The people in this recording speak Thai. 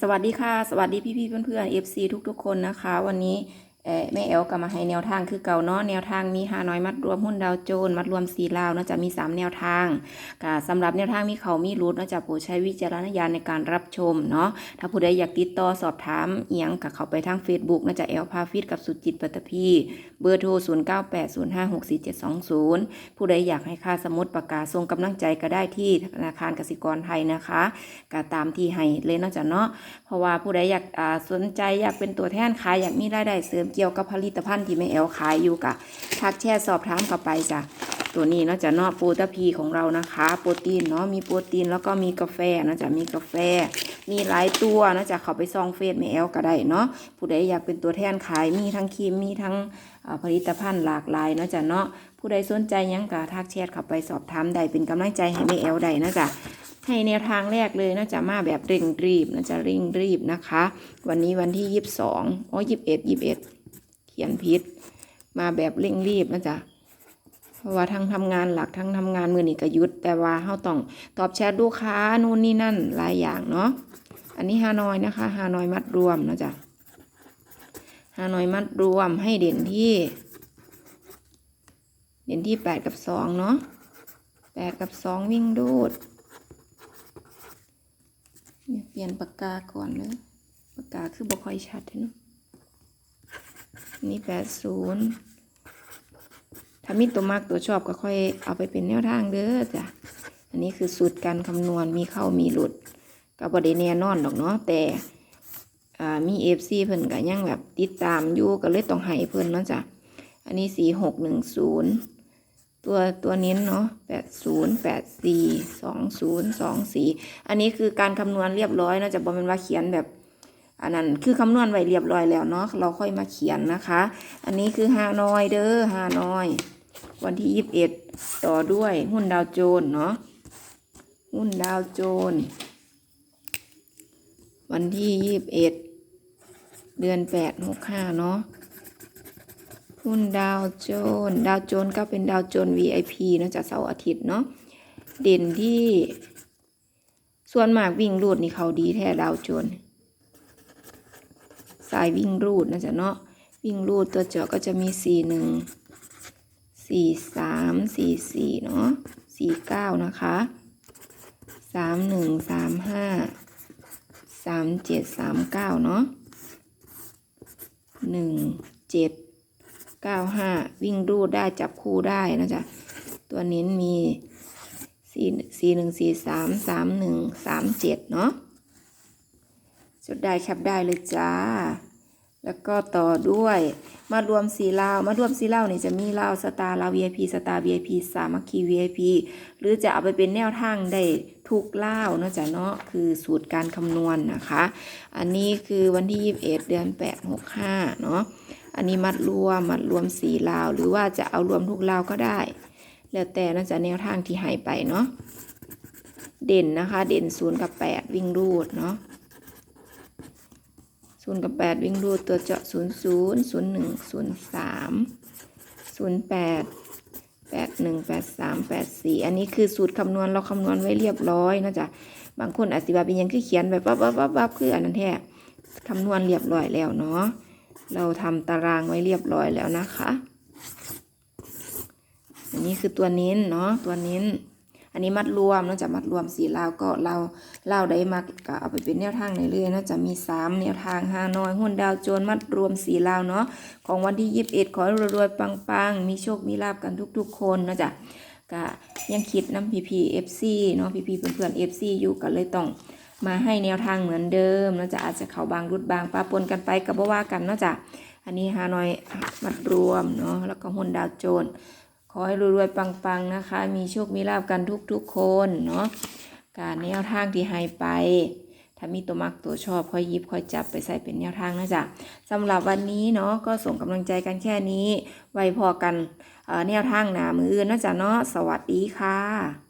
สวัสดีค่ะ สวัสดีพี่ๆเพื่อนๆ FC ทุกๆ คนนะคะ วันนี้ แม่แอลก็มาให้แนวทางคือเก่าเนาะแนวทางมีหาน้อยมัดรวมหุ้นดาวโจนมัดรวมสีลาวเนาะจะมี 3 แนวทางค่ะสำหรับแนวทางมีเขามีรูดเนาะจะโปรดใช้วิจารณญาณในการรับชมเนาะถ้าผู้ใดอยากติดต่อสอบถามเอียงกับเขาไปทาง Facebook เนาะจะแอลพาฟิตกับสุจิตปัตตภีเบอร์โทร 0980564720 ผู้ใดอยากให้ค่าสมุดประกาศส่งกำลังใจก็ได้ที่ธนาคารกสิกรไทยนะคะก็ตามที่ให้เลยนาะจ้ะเนาะเพราะว่าผู้ใดอยากสนใจอยากเป็นตัวแทนขายอยากมีรายได้เสริมเกี่ยวกับผลิตภัณฑ์ที่แม่แอลขายอยู่กะทักแชร์สอบถามเข้าไปจ้ะตัวนี้เนาะจะเนาะโปรตาพีของเรานะคะ โปรตีนเนาะมีโปรตีนแล้วก็มีกาแฟเนาะจะมีกาแฟ มีหลายตัวเนาะจะเข้าไปซองเฟซแม่แอลก็ได้เนาะผู้ใดอยากเป็นตัวแทนขายมีทั้งครีมมีทั้งผลิตภัณฑ์หลากหลายเนาะจะเนาะผู้ใดสนใจยังกะทักแชทเข้าไปสอบถามได้เป็นกำลังใจให้แม่แอลได้นะจ๊ะให้แนวทางแรกเลยนะจะมาแบบเร่งรีบนะจะเร่งรีบนะคะ วันนี้วันที่ยี่สิบสองอ๋อยี่สิบเอ็ดยี่สิบเอ็ด ขียนพิษมาแบบเร่งรีบนะจ๊ะเพราะว่าทั้งทำงานหลักทั้งทำงานมือนี่ก็หยุด แต่ว่าเขาต้องตอบแชทลูกค้านู่นนี่นั่นหลายอย่างเนาะอันนี้ฮานอยนะคะฮานอยมัดรวมนะจ๊ะฮานอยมัดรวมให้เด่นที่ เด่นที่แปดกับสองเนาะแปดกับสองวิ่งดูดเปลี่ยนปากกาก่อนเลยปากกาคือบ่ค่อยชัดเนาะ นี่แปดศูนย์ถ้ามีตัวมากตัวชอบก็ค่อยเอาไปเป็นแนวทางเด้อจ้ะ อันนี้คือสูตรการคำนวณมีเข้ามีหลุดก็บ่ได้แน่นอนดอกเนาะแต่อ่ามีเอฟซีเพิ่นก็ยังแบบติดตามอยู่ก็เลยต้องให้เพิ่นเนาะจ้ะ อันนี้สี่หกหนึ่งศูนย์ตัวตัวเน้นเนาะแปดศูนย์แปดสี่สองศูนย์สองสี่อันนี้คือการคำนวณเรียบร้อยเนาะจะบอกเป็นว่าเขียนแบบ อันนั้นคือคำนวณไว้เรียบร้อยแล้วเนาะเราค่อยมาเขียนนะคะ อันนี้คือฮานอยเด้อฮานอย วันที่ยี่สิบเอ็ดต่อด้วยหุ้นดาวโจนเนาะหุ้นดาวโจน วันที่ยี่สิบเอ็ดเดือนแปดหกห้าเนาะหุ้นดาวโจน ดาวโจนก็เป็นดาวโจน VIP เนอะจากเสาร์อาทิตย์เนาะเด่นที่ ส่วนมากวิ่งรูดนี่เขาดีแท้ดาวโจน สายวิ่งรูดนะจ๊ะเนาะวิ่งรูดตัวเจาะก็จะมีสี่หนึ่งสี่สามสี่สี่เนาะสี่เก้านะคะสามหนึ่งสามห้าสามเจ็ดสามเก้าเนาะหนึ่งเจ็ดเก้าห้าวิ่งรูดได้จับคู่ได้นะจ๊ะตัวเน้นมีสี่สี่หนึ่งสี่สามสามหนึ่งสามเจ็ดเนาะ จดได้แคปได้เลยจ้า แล้วก็ต่อด้วย มารวมสีเหลามารวมสีเหลานี่จะมีเหลาสตาร์เหลาว VIP สตาร์ VIP สามัคคี VIP หรือจะเอาไปเป็นแนวทางได้ทุกเหลาเนาะจ๊ะเนาะคือสูตรการคำนวณนนะคะ อันนี้คือวันที่ 21 เดือน 8 65 เนาะอันนี้มัดรวมมัดรวมสีเหลาหรือว่าจะเอารวมทุกเหลาก็ได้ แล้วแต่น่าจะแนวทางที่ให้ไปเนาะเด่นนะคะ เด่นศูนย์กับแปดวิ่งรูดเนาะ ศูนย์กับแปดวิ่งรูดตัวเจาะศูนย์ศูนย์ศูนย์หนึ่งศูนย์สามศูนย์แปดแปดหนึ่งแปดสามแปดสี่อันนี้คือสูตรคำนวณเราคำนวณไว้เรียบร้อยนะจ๊ะบางคนอาจจะว่าเป็นยังคือเขียนแบบปั๊บปั๊บปั๊บปั๊บคืออันนั้นแท้คำนวณเรียบร้อยแล้วเนาะเราทำตารางไว้เรียบร้อยแล้วนะคะ อันนี้คือตัวเน้นเนาะตัวเน้น อันนี้มัดรวมนอกจากมัดรวมสีลาวก็เราเล่าได้มาก็เอาไปเป็นแนวทางในเรื่อยๆนอกจากมีสามแนวทางฮานอยหุ้นดาวโจนมัดรวมสีลาวเนาะของวันที่ 21 ขอให้รวยๆปังๆ มีโชคมีลาบกันทุก ๆ คนนาะจ๊ะก็ยังคิดน้ำพีพีเอฟซีเนาะพีพีเพื่อนๆเอฟซีอยู่ก็เลยต้องมาให้แนวทางเหมือนเดิมนาะจะอาจจะเขาบางรุดบางปะปนกันไปกับบ่ว่ากันนาะจ้ะอันนี้ฮานอยมัดรวมเนาะแล้วก็หุ้นดาวโจน อให้รวยๆปังๆนะคะ มีโชคมีลาบกันทุกๆคนเนาะการแนวทางที่ให้ไป ถ้ามีตัวมักตัวชอบค่อยยิบค่อยจับไปใส่เป็นแนวทางนะจ๊ะสำหรับวันนี้เนาะก็ส่งกำลังใจกันแค่นี้ ไว้พอกันเอ่อแนวทางหนามืออื่นนะจ๊ะเนาะสวัสดีค่ะ